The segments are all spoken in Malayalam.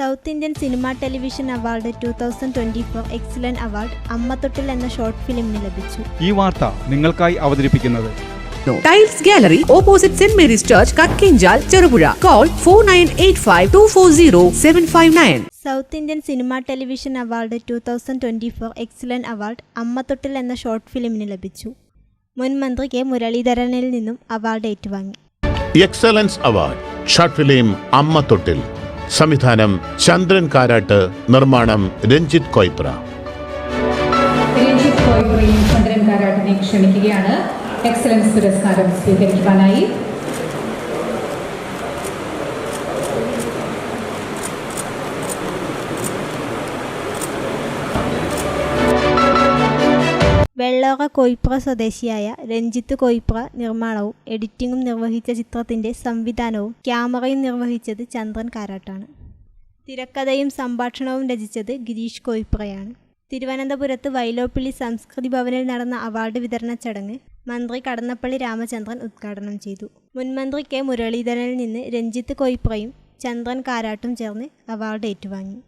South Indian cinema television award two thousand twenty four excellent award അമ്മത്തൊട്ടിൽ എന്ന ഷോർട്ട് ഫിലിമിന് ലഭിച്ചു. ഈ വാർത്ത നിങ്ങൾക്കായി അവതരിപ്പിക്കുന്നത് tiles gallery opposite saint Mary's church Kakkinchal Cherupuzha call four nine eight five two four zero seven five nine south Indian cinema television award two thousand twenty four excellent award അമ്മത്തൊട്ടിൽ എന്ന ഷോർട്ട് ഫിലിമിന് ലഭിച്ചു. മുൻ മന്ത്രി കെ മുരളീധരനിൽ നിന്നും അവാർഡ് ഏറ്റുവാങ്ങി. എക്സലൻസ് അവാർഡ് ഷോർട്ട് ഫിലിം അമ്മ തൊട്ടിൽ സംവിധാനം ചന്ദ്രൻ കാരാട്ട് നിർമ്മാണം രഞ്ജിത് കോയ്പ്ര. കാരാട്ടിനെ ക്ഷണിക്കുകയാണ്. എക്സലൻസ് പുരസ്കാരം സ്വീകരിക്കുവാനായി. വെള്ളോറ കൊയ്പ്ര സ്വദേശിയായ രഞ്ജിത്ത് കൊയ്പ്ര നിർമ്മാണവും എഡിറ്റിംഗും നിർവഹിച്ച ചിത്രത്തിന്റെ സംവിധാനവും ക്യാമറയും നിർവഹിച്ചത് ചന്ദ്രൻ കാരാട്ടാണ്. തിരക്കഥയും സംഭാഷണവും രചിച്ചത് ഗിരീഷ് കൊയ്പ്രയാണ്. തിരുവനന്തപുരത്ത് വൈലോപ്പിള്ളി സംസ്കൃതി ഭവനിൽ നടന്ന അവാർഡ് വിതരണ ചടങ്ങ് മന്ത്രി കടന്നപ്പള്ളി രാമചന്ദ്രൻ ഉദ്ഘാടനം ചെയ്തു. മുൻമന്ത്രി കെ മുരളീധരനിൽ നിന്ന് രഞ്ജിത്ത് കൊയ്പ്രയും ചന്ദ്രൻ കാരാട്ടും ചേർന്ന് അവാർഡ് ഏറ്റുവാങ്ങി.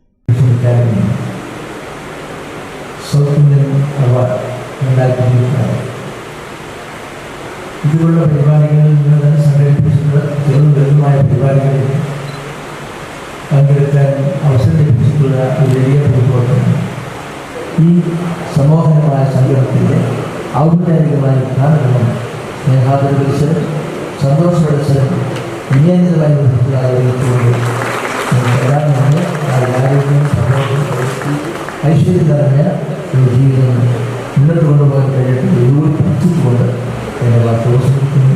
ഇതുപോലുള്ള പരിപാടികളിൽ നിന്ന് സംഘടിപ്പിച്ചിട്ടുള്ള ചെറുതും വലുതുമായ പരിപാടികളിൽ പങ്കെടുക്കാൻ അവസരം ലഭിച്ചിട്ടുള്ള ഒരു വലിയ പ്രവർത്തനം ഈ സമൂഹപരമായ സംഗമത്തിന്റെ ഔപചാരികമായ ഉദ്ഘാടനം സ്നേഹാദര മത്സരം സന്തോഷ തന്നെ ആരോഗ്യം ഐശ്വര്യം നിറഞ്ഞ Gracias.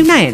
nine